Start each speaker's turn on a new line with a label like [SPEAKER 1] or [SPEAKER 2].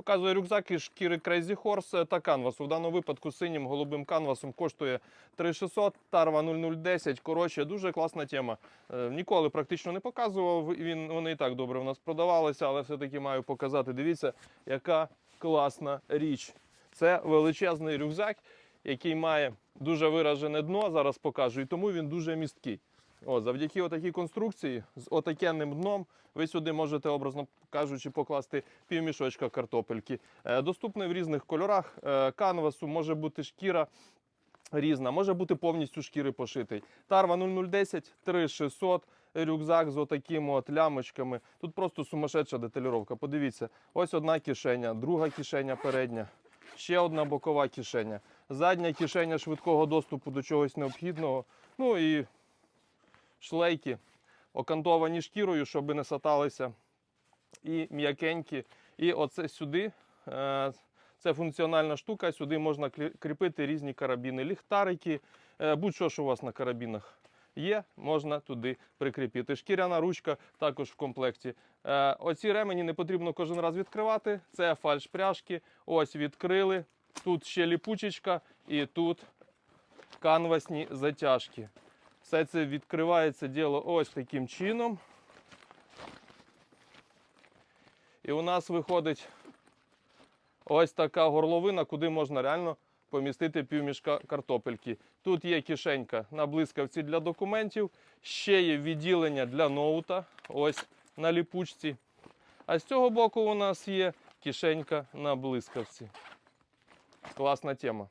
[SPEAKER 1] Показує рюкзак із шкіри Crazy Horse та канвасу. В даному випадку синім голубим канвасом коштує 3600, Тарва 0010. Коротше, дуже класна тема. Е, Ніколи практично не показував. Він, вони і так добре в нас продавалися, але все-таки маю показати. Дивіться, яка класна річ. Це величезний рюкзак, який має дуже виражене дно. Зараз покажу, і тому він дуже місткий. О, завдяки отакій конструкції з отакенним дном ви сюди можете, образно кажучи, покласти півмішочка картопельки. Е, доступний в різних кольорах е, канвасу, може бути шкіра різна, може бути повністю шкіри пошитий. Тарва 0010, 3600, рюкзак з отакими от лямочками. Тут просто сумасшедша деталюровка. Подивіться, ось одна кишеня, друга кишеня передня, ще одна бокова кишеня, задня кишеня швидкого доступу до чогось необхідного. Ну і шлейки, окантовані шкірою, щоб не саталися, і м'якенькі. І оце сюди. е, Це функціональна штука. Сюди можна кріпити різні карабіни, ліхтарики, е, будь-що, що у вас на карабінах є, можна туди прикріпити. Шкіряна ручка також в комплекті. Е, Оці ремені не потрібно кожен раз відкривати. Це фальш-пряжки. Ось відкрили. Тут ще ліпучечка і тут канвасні затяжки. Все це відкривається діло ось таким чином. І у нас виходить ось така горловина, куди можна реально помістити півмішка картопельки. Тут є кишенька на блискавці для документів, ще є відділення для ноута, ось на ліпучці. А з цього боку у нас є кишенька на блискавці. Класна тема.